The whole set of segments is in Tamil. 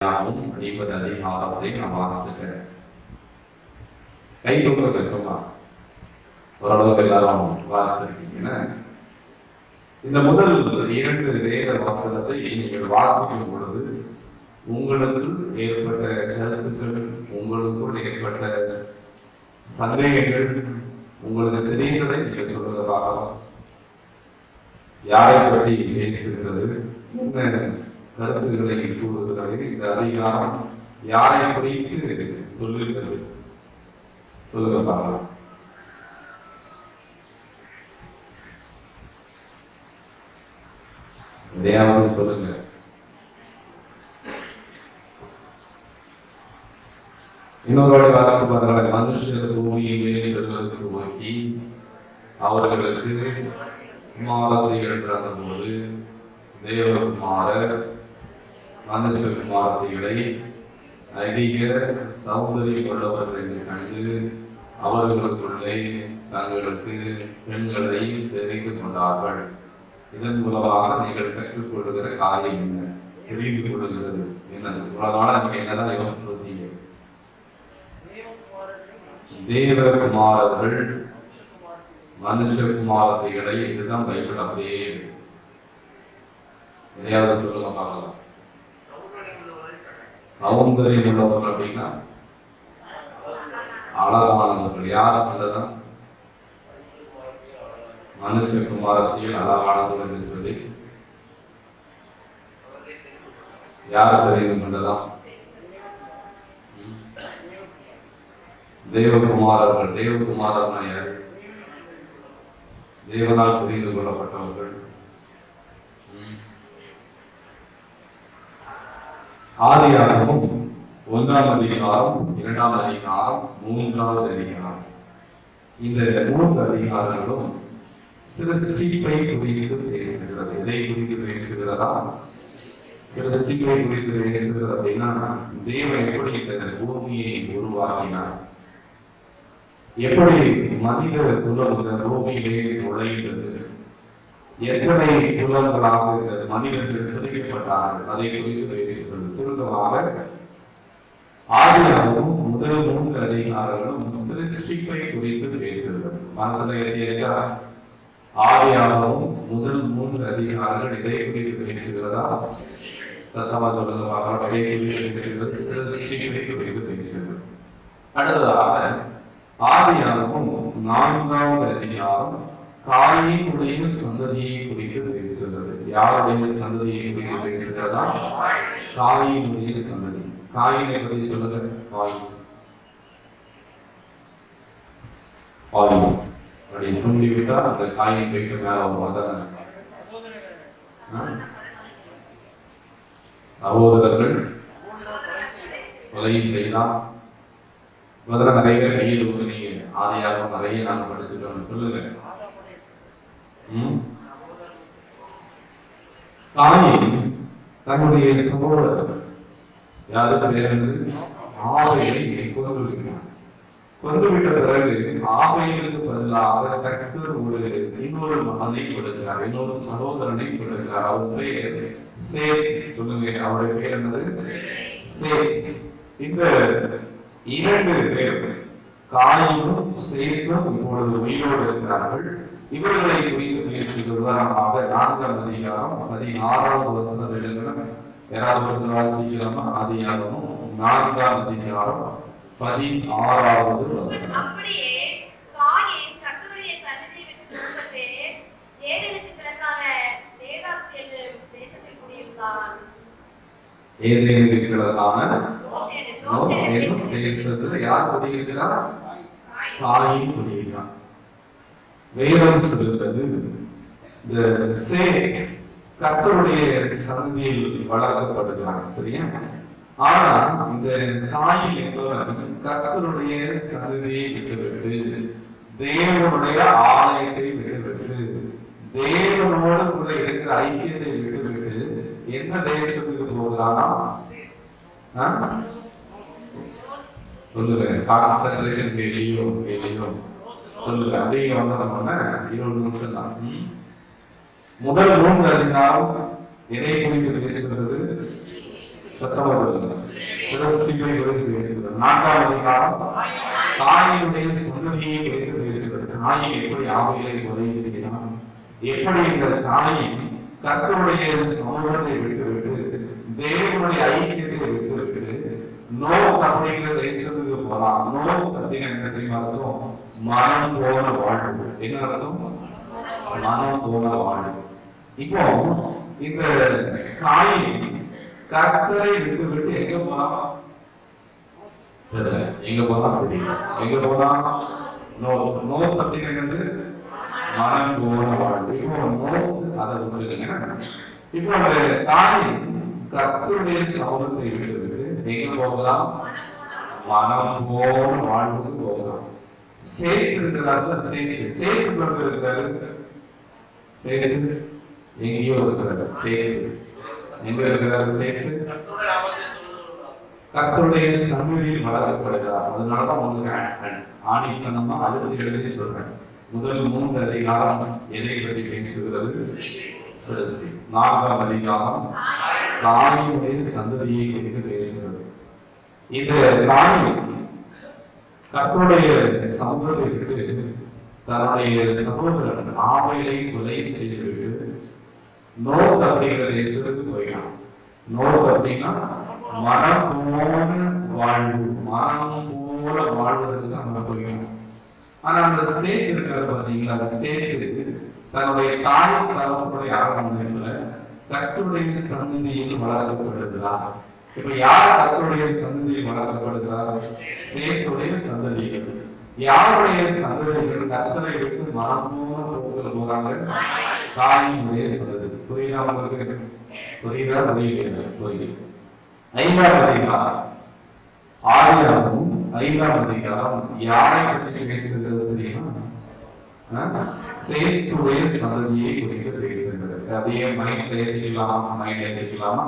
யாவும் ஐம்பது அதிகாரத்தை நான் வாசித்துக்கிறேன் கை கொடுக்க சும்மா ஓரளவுக்கு எல்லாரும் வாசித்திருக்கீங்கன்னா இந்த முதல் இரண்டு வேத வாசகத்தை நீங்கள் வாசிக்கும் பொழுது உங்களுக்குள் ஏற்பட்ட கருத்துக்கள் உங்களுக்குள் ஏற்பட்ட சந்தேகங்கள் உங்களுக்கு தெரிந்ததை நீங்கள் சொல்றதை பார்க்கலாம் யாரை பற்றி பேசுகிறது? என்ன? கருத்துக்களை கூறுகிறது இந்த அதிகாரம் யாரை குறித்து சொல்லுகிறது? சொல்லுங்க பார்க்கலாம் எதையாவது சொல்லுங்க. இன்னொரு வாட்டி வாசித்து பாருங்களேன். மனுஷர் பூமியிலே பெறுவதற்கு துவக்கி அவர்களுக்கு குமாரத்தை எழுதுகிற போது தேவகுமாரர் மனுஷகுமாரத்திகளை அதிக சௌந்தரியம் உள்ளவர்கள் என்று கண்டு அவர்களுக்குள்ளே தங்களுக்கு பெண்களை தெரிந்து கொண்டார்கள். இதன் மூலமாக நீங்கள் கற்றுக்கொள்கிற காரியம் என்ன? தெரிந்து கொள்கிறது. என்னது? இவ்வளவு நாளா நீங்க என்னதான் யோசித்தீங்க தேவகுமாரர்கள் மனுஷகுமாரத்தைகளை இதுதான் பைபிள் அப்படியே எதையாவது சொல்லுங்க பார்க்கலாம். சௌந்தரியம் உள்ளவர்கள் அப்படின்னா அழகானவர்கள் யார் மனுஷன் குமாரத்தையும் அழகானவர்கள் என்று சொல்லி. யார் தெரிந்து கொண்டதாம்? தேவகுமாரர்கள். தேவகுமாரர்னா யார்? தேவனால் தெரிந்து கொள்ளப்பட்டவர்கள். ம். ஒன்றாம் அதிகாரம் இரண்டாம் அதிகாரம் மூன்றாவது அதிகாரம். இந்த மூன்று அதிகாரங்களும் சிருஷ்டிப்பை குறித்து பேசுகிறது. எதை குறித்து பேசுகிறதா? சிருஷ்டிப்பை குறித்து பேசுகிறது அப்படின்னா தேவன் எப்படி இந்த பூமியை உருவாக்கினார்? எப்படி மனித குலம் இந்த பூமியிலே நுழைந்தது? எத்தனை குலங்களாக இந்த மனிதர்கள் பிரிக்கப்பட்டார்கள் அதை குறித்து பேசுகிறது சுருக்கமாக ஆதியாகவும் முதல் மூன்று அதிகாரங்களும் சிருஷ்டிப்பை குறித்து பேசுகிறது. மனசுல எழுதியாச்சா ஆதியாகவும் முதல் மூன்று அதிகாரங்கள் இதை குறித்து பேசுகிறதா? சத்தமா சொல்லுங்க பார்க்கலாம். இதை குறித்து பேசுகிறது சிருஷ்டிப்பை குறித்து பேசுகிறது. அடுத்ததாக ஆதியாகவும் நான்காவது அதிகாரம் காயினுடைய சந்ததியை குறித்து பேசுகிறது. யாருடைய சந்ததியை குறித்து பேசுகிறதா? காயினுடைய சந்ததி. காயின் என்பதை சொல்லுங்க? காய் காய் அப்படி சுண்டி விட்டால் அந்த காயின் போயிட்டு மேல வரும் சகோதரர்கள் கொலை செய்தால் முதல்ல நிறைய பேர் கையில் ஊத்துனீங்க ஆதையாக நிறைய நாங்கள் படிச்சுட்டோம் சொல்லுங்க. ம்? தன்னுடைய சகோதரர் யாருக்கு பேர் ஆவையை கொண்டு விட்டார் கொண்டு விட்ட பிறகு ஆவைகளுக்கு பதிலாக கர்த்தர் ஒரு இன்னொரு மகனை கொடுக்கிறார் இன்னொரு சகோதரனை கொடுக்கிறார் அவர் பெயர் சேத் சொல்லுங்க அவருடைய பேர் என்னது சேத் இந்த இரண்டு பேர் காயும் சேத்தும் இப்பொழுது உயிரோடு இருக்கிறார்கள் இவர்களை குறித்து பேசுகிற விவரமாக நான்காம் அதிகாரம் பதினாறாவது வசனம் எழுதுகிறோம் யாராவது ஒருத்தர் வாசிக்கிறோமா அதிகாரமும் நான்காம் அதிகாரம் பதினாறாவது வசனம். அப்படியே காயின் கர்த்தருடைய சன்னதியை விட்டு புறப்பட்டு ஏதேனுக்கு கிழக்கான தேதாத் என்னும் தேசத்தில் குடியிருந்தான். ஏதேனுக்கு இருக்கிறதான நோத் என்னும் நோ நோத் என்னும் என்னும் தேசத்துல யார் குடியிருக்கிறார் காயின். காயின் குடியிருக்கிறார் வேதம் சொல்லுகிறது. இந்த சேட் கத்தருடைய சந்தியில் வளர்க்கப்படுகிறான் சரியா? ஆனா இந்த காயின் என்பவன் கத்தருடைய சந்ததியை விட்டுவிட்டு தேவனுடைய ஆலயத்தை விட்டுவிட்டு தேவனோடு கூட இருக்கிற ஐக்கியத்தை விட்டுவிட்டு எந்த தேசத்துக்கு போகிறானா? சொல்லுவேன் கான்சன்ட்ரேஷன் கேள்வியோ கேள்வியோ. சொல்லுங்க. அப்படியே வந்தோம்னா இருபது நிமிஷம் தான். முதல் மூன்று அதிகாரம் எதை குறித்து பேசுகிறது. சத்தமா சொல்லுங்க குறித்து பேசுகிறது. நான்காம் அதிகாரம் தாயினுடைய சந்ததியை குறித்து பேசுகிறது. தாயை எப்படி ஆவிகளை உதவி செய்யலாம் எப்படி இந்த தாயின் கத்தருடைய சமூகத்தை விட்டுவிட்டு தேவனுடைய ஐக்கியத்தை விட்டுவிட்டு நோ அப்படிங்கிற தேசத்துக்கு போலாம். நோ அப்படிங்கிற தெரியுமா அர்த்தம்? மனம் போன வாழ்வு. என்ன அர்த்தம்? மனம் போன வாழ்வு. இப்போ இந்த காய் கர்த்தரை விட்டு விட்டு எங்க போலாம் தெரியல. எங்க போலாம் தெரியல. எங்க போலாம் நோ நோ அப்படிங்கிறது மனம் போன வாழ்வு. இப்போ நோ அதை விட்டுருங்க. இப்போ அந்த தாய் கர்த்தருடைய சமூகத்தை விட்டு விட்டு எங்க போகலாம்? மனம் போன வாழ்வுக்கு போகலாம். சேர்த்திருக்கிறார்கள் அந்த சேர்த்து சேர்த்து கொண்டு இருக்கிறாரு சேர்த்து எங்கேயோ இருக்கிறாரு சேர்த்து எங்க இருக்கிறாரு சேர்த்து கத்தருடைய சந்நிதியில் வளர்க்கப்படுகிறார் அதனாலதான் உங்களுக்கு ஆணித்தனமா அழுத்தி எழுதி சொல்றேன். முதல் மூன்று அதிகாரம் எதை பற்றி பேசுகிறது? சிரசி. நான்காம் அதிகாரம் தாயினுடைய சந்ததியை குறித்து பேசுகிறது. இந்த தாய் கர்த்தருடைய சமூகத்திற்கு தன்னுடைய சகோதரன் ஆவையை கொலை செய்துவிட்டு நோக்கு அப்படிங்கிற தேசத்துக்கு போயிட்டான். நோக்கு அப்படின்னா மனம் போன வாழ்வு மனம் போல வாழ்வதற்கு அங்க போயிட்டான். ஆனா அந்த ஸ்டேட் இருக்கிறது பாத்தீங்களா ஸ்டேட் தன்னுடைய தாய் தகவலுடைய ஆரம்பத்துல கத்துடைய சந்நிதியில் வளர்க்கப்படுகிறார். இப்ப யார் கர்த்தருடைய சந்ததியில் மறக்கப்படுகிறார் சேத்துடைய சந்ததிகள். யாருடைய சந்ததிகள் கர்த்தரை விட்டு மனமோன போக்கில் போறாங்க? தாயினுடைய சந்ததி. புரியுதா உங்களுக்கு? புரியுதா? புரியுது. புரியுது. ஐந்தாம் அதிகாரம். ஆயிரமும் ஐந்தாம் அதிகாரம். யாரை பற்றி பேசுகிறது தெரியுமா? சேத்துடைய சந்ததியை குறித்து பேசுகிறது. அதையே மைண்ட் ஏற்றிக்கலாமா மைண்ட் ஏற்றிக்கலாமா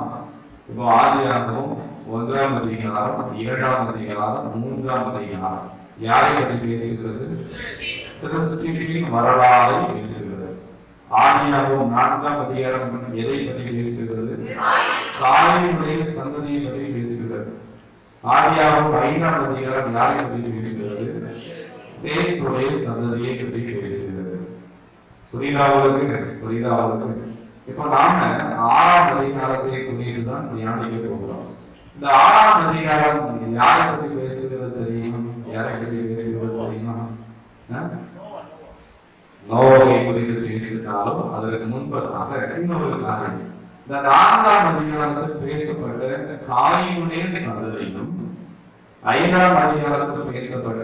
இப்போ ஆதியாகவும் ஒன்றாம் அதிகாரம் இரண்டாம் அதிகாரம் மூன்றாம் அதிகாரம். யாரை பற்றி பேசுகிறது? சிருஷ்டிப்பின் வரலாறை பேசுகிறது. ஆதியாகவும் நான்காம் அதிகாரம் எதை பற்றி பேசுகிறது? தாயினுடைய சந்ததியை பற்றி பேசுகிறது. ஆதியாகவும் ஐந்தாம் அதிகாரம் யாரை பற்றி பேசுகிறது? சேத்துடைய சந்ததியை பற்றி பேசுகிறது. புரியுதா அவளுக்கு புரியுதா அவளுக்கு இப்ப நாம ஆறாம் அதிகாரத்தை குறித்து தான் தியானிக்க போகிறோம். இந்த ஆறாம் அதிகாரம் யாரை பற்றி பேசுகிறது தெரியும்? யாரை பற்றி பேசுகிறது தெரியுமா? நோவை குறித்து பேசிட்டாலும் அதற்கு முன்பதாக இன்னொரு காரியம். இந்த நான்காம் அதிகாரத்தில் பேசப்பட்ட காயினுடைய சந்ததியும் ஐந்தாம் அதிகாரத்தில் பேசப்பட்ட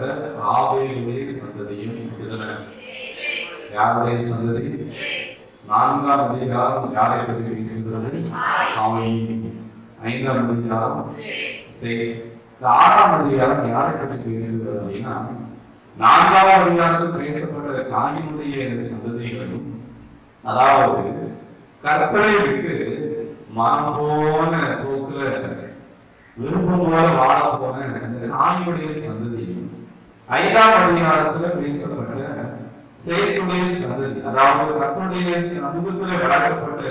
ஆவையுடைய சந்ததியும் இதுல. யாருடைய சந்ததி? நான்காம் அதிகாரம் யாரை பற்றி பேசுகிறது? காயின் ஐந்தாம் அதிகாரம். இந்த ஆறாம் அதிகாரம் யாரை பற்றி பேசுகிறது அப்படின்னா நான்காம் அதிகாரத்தில் பேசப்பட்ட காயினுடைய சந்ததிகளும் அதாவது கர்த்தரை விட்டு மனம் போன போக்குல விருப்பம் போல வாழ போன இந்த காயினுடைய சந்ததியும் ஐந்தாம் அதிகாரத்துல பேசப்பட்ட சேத்துடைய சந்ததி அதாவது கத்துடைய சமூகத்துல வளர்க்கப்பட்ட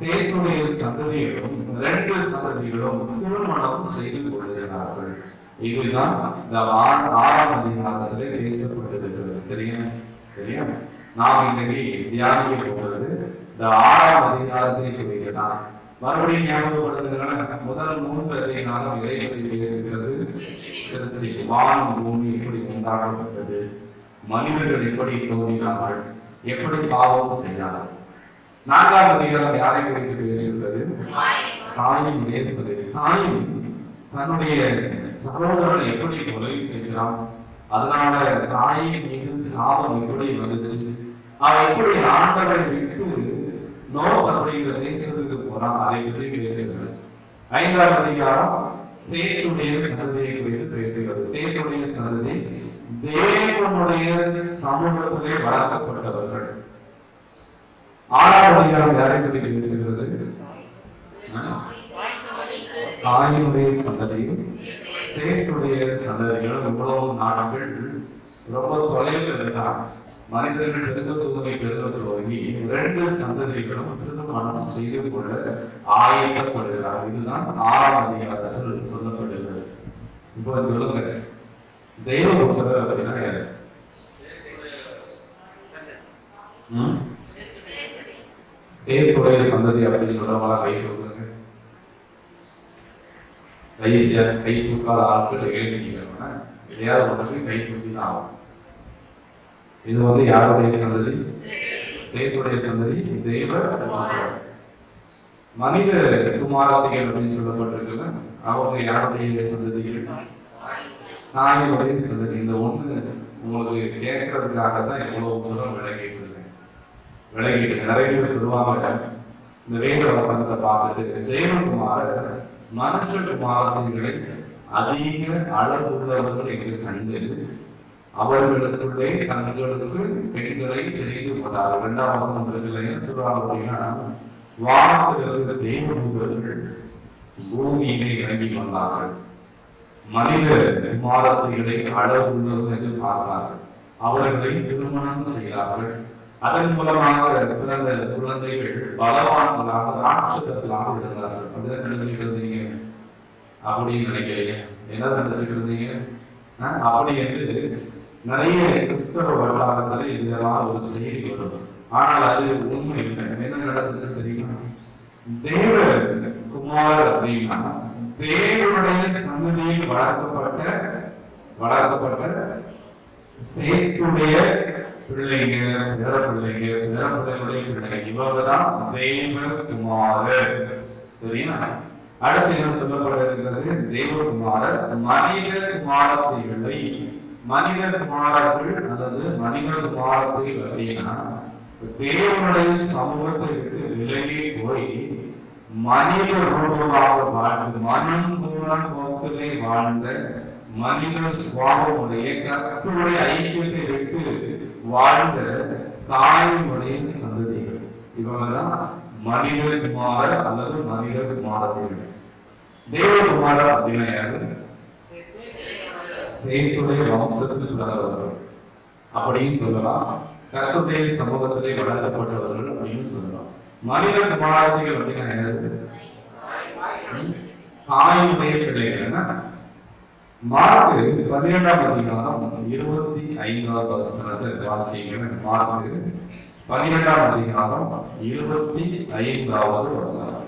சேத்துடைய சந்ததிகளும் ரெண்டு சந்ததிகளும் திருமணம் செய்து கொள்கிறார்கள். இதுதான் இந்த ஆறாம் அதிகாரத்திலே பேசப்பட்டிருக்கிறது. சரியா? சரியா? நாம் இன்னைக்கு தியானிக்க போகிறது இந்த ஆறாம் அதிகாரத்தை குறிக்கலாம் மறுபடியும் ஞாபகப்படுத்துகிறேன் முதல் மூன்று அதிகாரம் இதை பற்றி பேசுகிறது. சிருஷ்டி வானம் பூமி எப்படி உண்டாகப்பட்டது மனிதர்கள் எப்படி தோன்றினார்கள்? எப்படி பாவம் செய்தார்கள்? நான்காம் அதிகாரம் யாரை குறித்து பேசுகிறது? தாயும் பேசுவது தாயும் தன்னுடைய சகோதரன் எப்படி கொலை செய்கிறான்? அதனால தாயின் மீது சாபம் எப்படி வந்துச்சு? அவன் எப்படி ஆண்டவரை விட்டு நோ அப்படிங்கிற தேசத்துக்கு போறான் அதை பற்றி பேசுகிறது. ஐந்தாம் அதிகாரம் சேத்துடைய சந்ததியை குறித்து பேசுகிறது. சேத்துடைய சந்ததி தேவனுடைய சமூகத்திலே வளர்க்கப்பட்டவர்கள். ஆறாவது அதிகாரம் யாரை பற்றி பேசுகிறது தாயினுடைய சந்ததியும் சேட்டுடைய சந்ததிகளும் இவ்வளவு நாடுகள் ரொம்ப தொலைவில் இருந்தால் மனிதர்கள் பெருக தூய்மை பெருக துவங்கி இரண்டு சந்ததிகளும் திருமணம் செய்து கொள்ள ஆயத்தப்படுகிறார். இதுதான் ஆறாம் அதிகாரத்தில் சொல்லப்படுகிறது. இப்போ சொல்லுங்க. தெய்வபுத்திரர் அப்படின்னா யாரு ம்? சேத்துடைய சந்ததி அப்படின்னு சொல்றவங்களா கை தூக்குங்க ஈஸியா கை தூக்காத ஆட்கள் எழுதிக்கிறவங்க எதையாவது ஒன்றுக்கு கை தூக்கி தான் ஆகும் இது வந்து யாருடைய சந்ததி? சேத்துடைய சந்ததி தெய்வ மனித குமாராதிகள் அப்படின்னு சொல்லப்பட்டிருக்குல்ல அவங்க யாருடைய சந்ததிகள்? தாயுடைய சந்ததி. இந்த ஒன்று உங்களுக்கு கேட்கறதுக்காக தான் எவ்வளோ தூரம் விலகிட்டு இருக்கேன். விலகிட்டு நிறைய பேர் சொல்லுவாங்க இந்த வேத வசனத்தை பார்த்துட்டு தேவகுமாரர் மனுஷகுமாரதிகளை அதிக அளவுள்ளவர்கள் என்று கண்டு அவர்களுக்குள்ளே தங்களுக்கு பெண்களை தெரிந்து கொண்டார் இரண்டாம் வசனம் இருக்குல்ல என்ன சொல்றாங்க அப்படின்னா வானத்திலிருந்து தேவதூதர்கள் பூமியிலே இறங்கி வந்தார்கள். மனித குமாரத்திகளை அழகுள்ளவர்கள் என்று பார்த்தார்கள். அவர்களை திருமணம் செய்தார்கள். அதன் மூலமாக பிறந்த குழந்தைகள் பலவான்களாக ராட்சதர்களாக இருந்தார்கள். அப்படிதான் நினைச்சுட்டு இருந்தீங்க அப்படின்னு நினைக்கிறீங்க என்ன நினைச்சிட்டு இருந்தீங்க அப்படி என்று நிறைய கிறிஸ்தவ வரலாறுகளை இதெல்லாம் ஒரு செய்தி வரும். ஆனால் அது உண்மை இல்லை. என்ன நடந்துச்சு தெரியுமா? தேவ குமார் அப்படின்னா தேவனுடைய சன்னதியில் வளர்க்கப்பட்ட வளர்க்கப்பட்ட சேத்துடைய பிள்ளைங்க பிற பிள்ளைங்க பிற பிள்ளைகளுடைய பிள்ளைங்க. இவங்க தான் தெய்வ குமாரர் சரியா அடுத்து என்ன சொல்லப்படுகிறது தேவகுமாரர் மனித குமாரத்தைகளை மனித குமாரர்கள் அல்லது மனித குமாரத்தை அப்படின்னா தேவனுடைய சமூகத்தை விட்டு விலகி போய் மனித ரூபமாக வாழ்ந்து மனம் மூலம் போக்கிலே வாழ்ந்த மனித சுவாபமுடைய கத்துடைய ஐக்கியத்தை விட்டு வாழ்ந்த தாயினுடைய சந்ததிகள். இவங்கதான் மனித குமார அல்லது மனித குமாரதிகள் தேவகுமாரர் அப்படின்னா யாரு? சேத்துடைய வம்சத்தில் பிறந்தவர்கள். அப்படின்னு சொல்லலாம். கத்துடைய சமூகத்திலே வளர்க்கப்பட்டவர்கள் அப்படின்னு சொல்லலாம். மனிதனுக்கு குமாரத்திகள் அப்படின்னா யாரு தாயுடைய பிள்ளைகள் மார்க்கு பன்னிரெண்டாம் அதிகாரம் இருபத்தி ஐந்தாவது வசனத்தை வாசிக்கிறேன். மார்க்கு பன்னிரெண்டாம் அதிகாரம் இருபத்தி ஐந்தாவது வசனம்.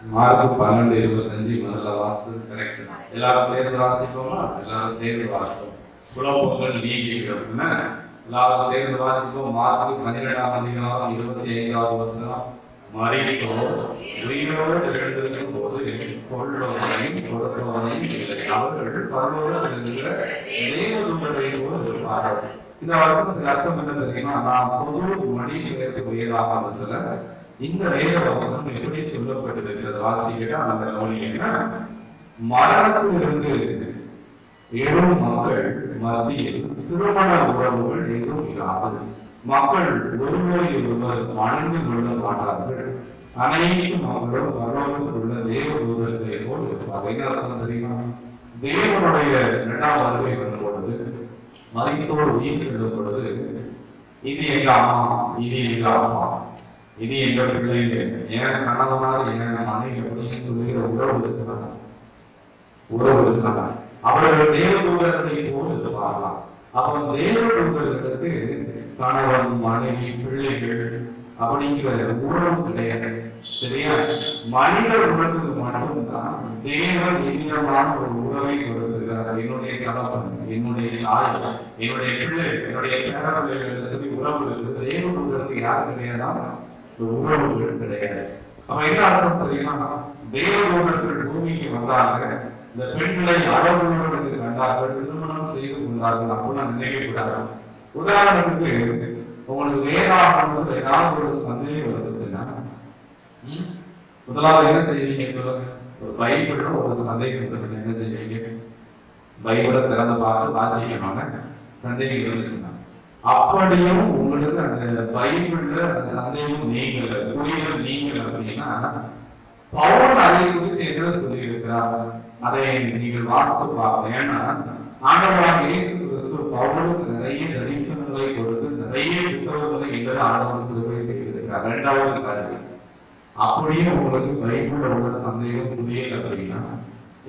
மார்க் பன்னெண்டு இருபத்தஞ்சு முதல்ல வாசு கரெக்ட் எல்லாரும் சேர்ந்து வாசிப்போமா? எல்லாரும் சேர்ந்து வாசிப்போம். குலப்பொங்கல் நீங்கி அப்படின்னா எல்லாரும் சேர்ந்து வாசிப்போம். மார்க் பன்னிரெண்டாம் அதிகாரம் இருபத்தி ஐந்தாவது வருஷம் மறித்தோ உயிரோடு எழுந்திருக்கும் போது கொள்ளவனையும் கொடுப்பவனையும் இல்லை. அவர்கள் பரவோடு இருக்கிற தேவதுமரை போல் இருப்பார்கள். இந்த வசனத்துக்கு அர்த்தம் என்ன தெரியுமா? நாம் பொது மனிதர்களுக்கு பெயர்ப்பு வந்ததுல இந்த வேத வசனம் எப்படி சொல்லப்பட்டிருக்கிறது? வாசிக்கிட்டா அந்த கவனிங்கன்னா மரணத்திலிருந்து எழும் மக்கள் மத்தியில் திருமண உறவுகள் எதுவும் இல்லாது. மக்கள் ஒருவரை ஒருவர் மணந்து கொள்ள மாட்டார்கள். அனைத்து மக்களும் பரவத்தில் உள்ள தேவ தூதர்களை போல் இருப்பார்கள். என்ன அர்த்தம் தெரியுமா? தேவனுடைய இரண்டாம் வருகை வரும் பொழுது மறைத்தோர் உயிர் பொழுது இது எங்க அம்மா இது எங்க அப்பா இது எங்க பிள்ளைங்க என் கணவனார் என் மனைவி அப்படின்னு சொல்லுகிற உறவு இருக்கிறாங்க உறவு இருக்கிறாங்க அவர்கள் தேவதூதர்களை போல் பார்க்கலாம் அவன் தேவதூதர்களுக்கு கணவன் மனைவி பிள்ளைகள் அப்படிங்கிற உறவு கிடையாது. சரியா? மனித உலகத்துக்கு மட்டும்தான் தேவன் எவ்விதமான ஒரு உறவை கணவன் என்னுடைய தாய் என்னுடைய பிள்ளை என்னுடைய பேர பிள்ளைகள் சொல்லி உறவு இருக்குது யார் கிடையாதா உறவுகள் கிடையாது. அப்ப என்ன அர்த்தம் தெரியுமா? தேவதூதர்கள் பூமிக்கு வந்தாங்க இந்த பெண்களை அழகுள்ளவர்கள் கண்டார்கள் திருமணம் செய்து கொண்டார்கள் அப்படின்னு நினைக்கக்கூடாது. உதாரணத்துக்கு உங்களுக்கு வேதாகமத்தில் ஏதாவது ஒரு சந்தேகம் வந்துச்சுன்னா முதலாவது என்ன செய்வீங்க சொல்லுங்க? ஒரு பைபிள்ல ஒரு சந்தேகம் இருந்துச்சு என்ன செய்வீங்க? பைபிளை திறந்து பார்த்து வாசிக்கணும்னா சந்தேகம் இருந்துச்சுன்னா அப்படியும் உங்களுக்கு அந்த பைபிள்ல அந்த சந்தேகம் நீங்கல புரிதல் நீங்கல அப்படின்னா பவுல் அதை குறித்து என்ன சொல்லியிருக்கிறார். அதை நீங்கள் வாசித்து பார்க்கணும். ஏன்னா ஆண்டவராக இயேசு கிறிஸ்து பவுலுக்கு நிறைய தரிசனங்களை கொடுத்து நிறைய புத்தகங்களை எங்களை ஆண்டவர் திருவை செய்திருக்கிறார். இரண்டாவது காரியம் அப்படியே உங்களுக்கு பைபிள் உள்ள சந்தேகம் புரியல அப்படின்னா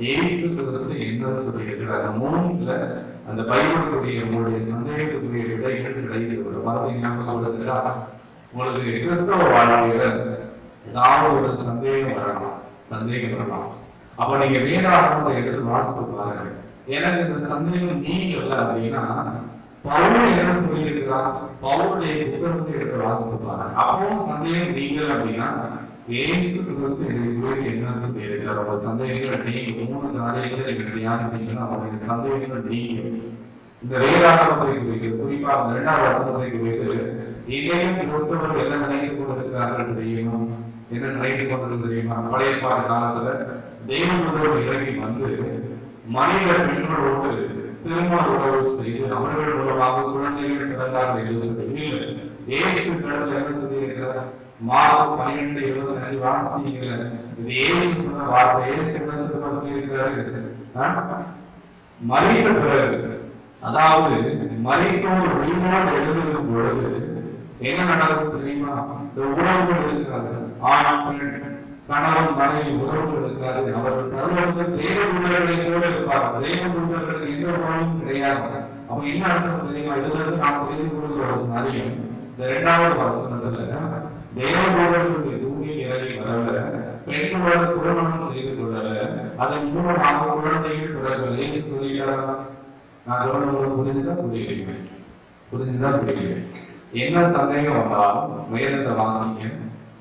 இயேசு கிறிஸ்து என்ன சொல்லியிருக்கிறார் அந்த மூணுல அந்த பயன்படக்கூடிய உங்களுடைய சந்தேகத்துக்குரிய விடைகள் கிடைக்கிறது ஞாபகம் கொடுத்துட்டா உங்களுக்கு கிறிஸ்தவ வாழ்க்கையில ஏதாவது ஒரு சந்தேகம் வரலாம். சந்தேகம் வரலாம். அப்ப நீங்க வேதாகமத்தை எடுத்து வாசித்து பாருங்க. எனக்கு இந்த சந்தேகம் நீங்கல அப்படின்னா பவுல் என்ன சொல்லியிருக்கிறார்? பவுளுடைய புத்தகத்தை எடுத்து வாசித்து பாருங்க. அப்பவும் சந்தேகம் நீங்கள் அப்படின்னா ஏசு கிறிஸ்து எங்களுக்கு என்ன சொல்லியிருக்கிறார் அவர் சந்தேகங்களை நீங்க மூணு காரியங்களை எங்க தியானித்தீங்கன்னா அவருடைய சந்தேகங்களை நீங்க இந்த வேதாகமத்தை குறிக்கிறது குறிப்பாக அந்த இரண்டாவது வசனத்தை குறித்து இதையும் கிறிஸ்தவர்கள் என்ன நினைத்து கொண்டிருக்கிறார்கள் தெரியுமா? என்ன நினைத்து கொண்டிருக்கு தெரியுமா? பழைய பாட காலத்துல தெய்வங்களோடு இறங்கி வந்து மனித பெண்களோடு திருமண உறவு செய்து அவர்கள் மூலமாக குழந்தைகள் பிறந்தார்கள் என்று சொல்லி ஏசு இயேசு என்ன சொல்லியிருக்கிறார் மார்க் பன்னிரெண்டு இருபத்தி அஞ்சு இது இயேசு சொன்ன வார்த்தை. இயேசு என்ன சொல்லியிருக்கிறாரு மறித்த பிறகு அதாவது மறித்தோர் உயிரோடு எழுதும் பொழுது என்ன நடக்கும் தெரியுமா? இந்த உறவுகள் இருக்கிறாங்க ஆண் பெண் கணவன் மனைவி உறவுகள் இருக்காது அவர்கள் பரலோகத்தில் தேவ உள்ளவர்களை இருப்பார் தேவ உள்ளவர்களுக்கு எந்த உறவும் கிடையாது. அப்ப என்ன அர்த்தம் தெரியுமா? இதுல இருந்து நாம் தெரிந்து கொள்கிற ஒரு இந்த இரண்டாவது வசனத்துல தேவ எதுவுமே இறங்கி வரல பெண்களோட திருமணம் செய்து கொள்ளல. அதன் மூலமாக குழந்தைகள் பிறகு ஏசு சொல்லிட்டாரா நான் சொல்றது புரிஞ்சுதான் புரிஞ்சுதா? புரிஞ்சுதான் புரிஞ்சுதா? என்ன சந்தேகம் வந்தாலும் வேதத்தை வாசிங்க.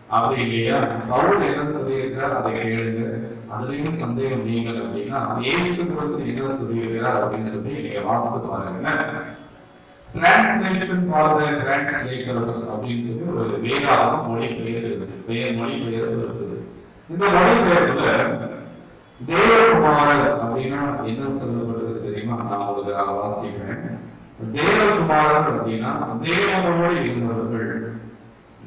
அப்படி இல்லையா? பவுல் என்ன சொல்லியிருக்கிறார் அதை கேளுங்க. அதுலயும் சந்தேகம் நீங்கள் அப்படின்னா ஏசு கிறிஸ்து என்ன சொல்லியிருக்கிறார் அப்படின்னு சொல்லி நீங்க வாசித்து பாருங்க. டிரான்ஸ்லேஷன் ஃபார் த டிரான்ஸ்லேட்டர்ஸ் அப்படின்னு சொல்லி ஒரு வேதாகம் மொழிபெயர் பெயர் பெயர் மொழிபெயர் இருக்குது இந்த மொழிபெயர்ப்புல தேவகுமாரர் அப்படின்னா என்ன சொல்லப்படுது தெரியுமா? நான் ஒரு வாசிக்கிறேன். தேவகுமாரர் அப்படின்னா தேவனோடு இருந்தவர்கள்.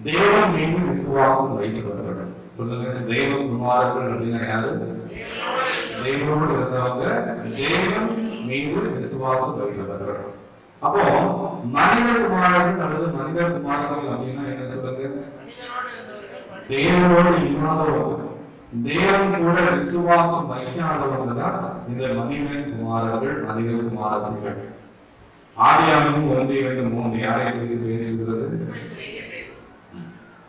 தேவன் மீது விசுவாசம் வைக்கப்பட்டவர்கள் சொல்லுங்க தேவகுமாரர்கள் அப்படின்னா யாரு? தேவனோடு இருந்தவங்க. தேவன் மீது விசுவாசம் வைக்கப்பட்டவர்கள் அப்போ மனித குமாரர்கள் அல்லது மனித குமாரர்கள் அப்படின்னா என்ன சொல்லுங்க தேவனோடு இல்லாதவர்கள். தேவன் கூட விசுவாசம் வைக்காதவங்க தான் இந்த மனித குமாரர்கள் மனித குமாரர்கள் ஆதியாகமும் ஒன்று இரண்டு மூன்று யாரை குறித்து பேசுகிறது?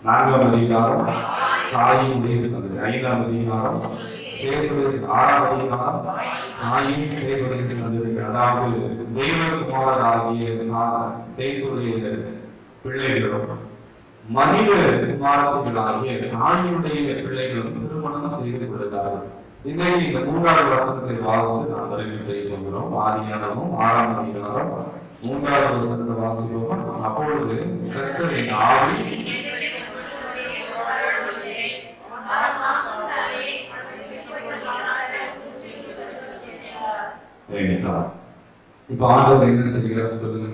நான்காம் அதிகாரம் தாயின் தேசம் ஐந்தாம் அதிகாரம் சேவலை ஆறாம் அதிகாரம் தாயின் சேவலை சந்ததி அதாவது தெய்வகுமாரர் ஆகிய சேத்துடைய பிள்ளைகளும் மனித குமாரத்துகளாகிய தாயினுடைய பிள்ளைகளும் திருமணம் செய்து கொள்கிறார்கள். இன்றைக்கு இந்த மூன்றாவது வசனத்தை வாசித்து நாம் நிறைவு செய்து கொள்கிறோம். ஆதியானமும் ஆறாம் அதிகாரம் மூன்றாவது வசனத்தை வாசிப்போம். அப்பொழுது கர்த்தரின் ஆவி சரிங்க சார் இப்ப ஆண்டவர் என்ன செய்கிறார் சொல்லுங்க.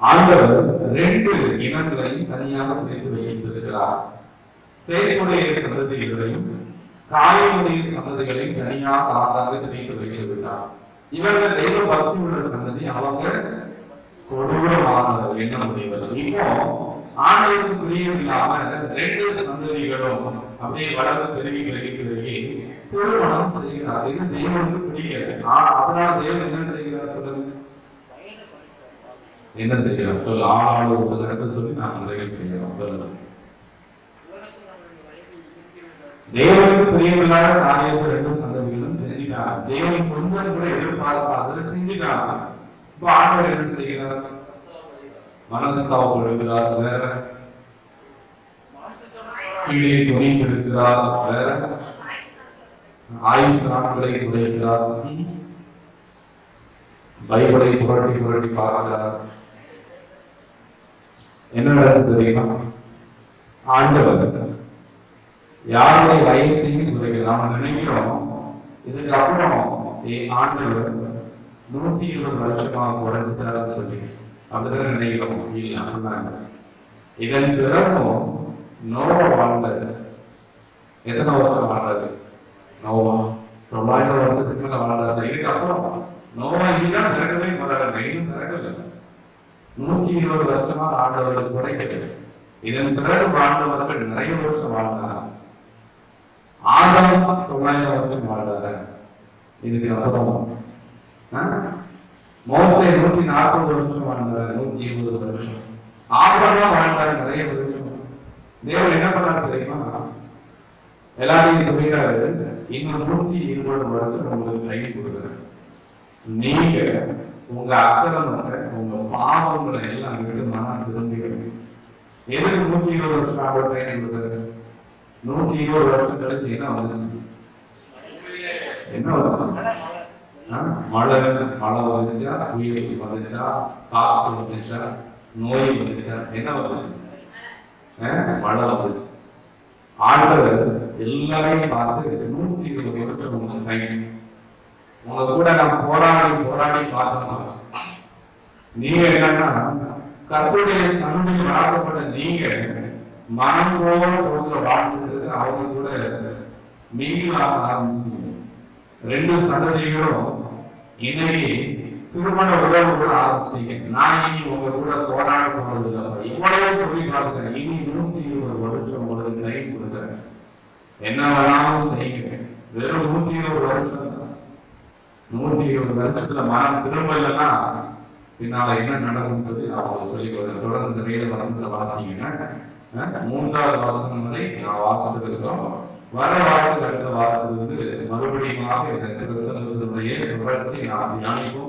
ஆண்டவர் ரெண்டு இனங்களையும் தனியாக பிரித்து வைத்திருக்கிறார். சேத்துடைய சந்ததிகளையும் காயனுடைய சந்ததிகளையும் தனியாக ஆதாக பிரித்து வைத்திருக்கிறார். இவர்கள் தெய்வ பக்தி உள்ள சந்ததி அவங்க கொடூரமானவர் என்ன முடியவர்கள் இப்போ ஆண்டவருக்கு பிரியம் இல்லாமல் ரெண்டு சந்ததிகளும் அப்படியே வளர்ந்து பெருகி பெருகி பெருகி திருமணம் செய்கிறார் இது தெய்வனுக்கு பிடிக்கல. அதனால தெய்வம் என்ன செய்கிறார் சொல்லுங்க. என்ன செய்கிறோம் சொல்லு. ஆளாளு ஒரு கருத்தை சொல்லி நாம் நிறைவு செய்கிறோம். சொல்லுங்க தேவனுக்கு பிரியமில்லாத காரியத்தை ரெண்டு சந்ததிகளும் செஞ்சுட்டாங்க. தேவன் கொஞ்சம் கூட எதிர்பார்க்காத செஞ்சுட்டாங்க. இப்போ ஆண்டவர் என்ன செய்கிறார்? மனஸ்தாபப்படுகிறார் வேற. கீழே துணி இருக்கிறார் வேற. ஆயுஷ் நாட்களை குறைக்கிறார். பைபிளை புரட்டி புரட்டி பார்க்கிறார். என்ன நடந்து தெரியுமா? ஆண்டவர் யாருடைய வயசையும் குறைக்கல. நாம நினைக்கிறோம் இதுக்கப்புறம் ஏ- ஆண்டவர் நூத்தி இருபது வருஷமாக குறைச்சிட்டாருன்னு சொல்லி அப்படிதான் நினைக்கிறோம் இல்லை அப்படின்னாங்க இதன் பிறகும் நோவா வாழ்ந்தது. எத்தனை வருஷம் வாழ்றாரு நோவா தொள்ளாயிரம் வருஷத்துக்கு மேல வாழ்றாரு இதுக்கப்புறம் நோவா இதுதான் நடக்கவே போறாரு இன்னும் பிறக்கல நூற்றி இருபது வருஷமா ஆண்டவர்கள் குறைக்கல. இதன் பிறகு வாழ்ந்தவர்கள் நிறைய வருஷம் வாழ்ந்தாங்க ஆதாம் தொள்ளாயிரம் வருஷம் வாழ்றாரு இதுக்கு அப்புறம் ஆ? மோசை நூத்தி நாற்பது வருஷம் வாழ்ந்தாரு நூத்தி இருபது வருஷம். ஆபரமா வாழ்ந்தாரு நிறைய வருஷம். தேவன் என்ன பண்ணாரு தெரியுமா? எல்லாரையும் சொல்லிட்டாரு இன்னும் நூத்தி இருபது வருஷம் உங்களுக்கு கை கொடுக்குறேன். நீங்க உங்க அக்கிரமத்தை உங்க பாவங்களை எல்லாம் விட்டு மனம் திரும்பிக்கணும் எதுக்கு நூத்தி இருபது வருஷம் ஆக ட்ரைனிங் கொடுக்குறது நூத்தி இருபது வருஷம் கழிச்சு என்ன வந்துச்சு? என்ன வந்துச்சு? மழை மழை வந்துச்சா புயல் வந்துச்சா காற்று வந்துச்சா நோய் வந்துச்சா என்ன வந்துச்சு ஆ? மழை வந்துச்சு ஆண்டவர் எல்லாரையும் பார்த்து நூத்தி இருபது வருஷம் உங்களுக்கு உங்க கூட நான் போராடி போராடி பார்த்தோம் நீங்க என்னன்னா கத்துடைய சந்தையில் வளர்க்கப்பட்ட நீங்க மனம் போல ரோட்ல வாழ்ந்துட்டு அவங்க கூட நீங்களாக ஆரம்பிச்சீங்க ரெண்டு சந்ததிகளும் இன்னைக்கு திருமண உறவு கூட ஆரம்பிச்சிட்டீங்க. நான் இனி உங்க கூட போராட போறது இவ்வளவு சொல்லி பார்த்துக்கிறேன். இனி நூத்தி இருபது வருஷம் ஒரு டைம் கொடுக்குறேன். என்ன வேணாலும் செய்யுங்க. வெறும் நூத்தி இருபது வருஷம் நூத்தி இருபது வருஷத்துல திருமணம் இல்லைன்னா பின்னால என்ன நடக்கும்னு சொல்லி நான் உங்களுக்கு சொல்லி கொடுக்குறேன். தொடர்ந்து இந்த வேத வசனத்தை வாசிங்க. மூன்றாவது வசனம் வரை நான் வாசித்து வர வாரத்துக்கு அடுத்த வாரத்தில் வந்து மறுபடியும் இந்த பிரசனத்தினுடைய தொடர்ச்சி நாம் தியானிப்போம்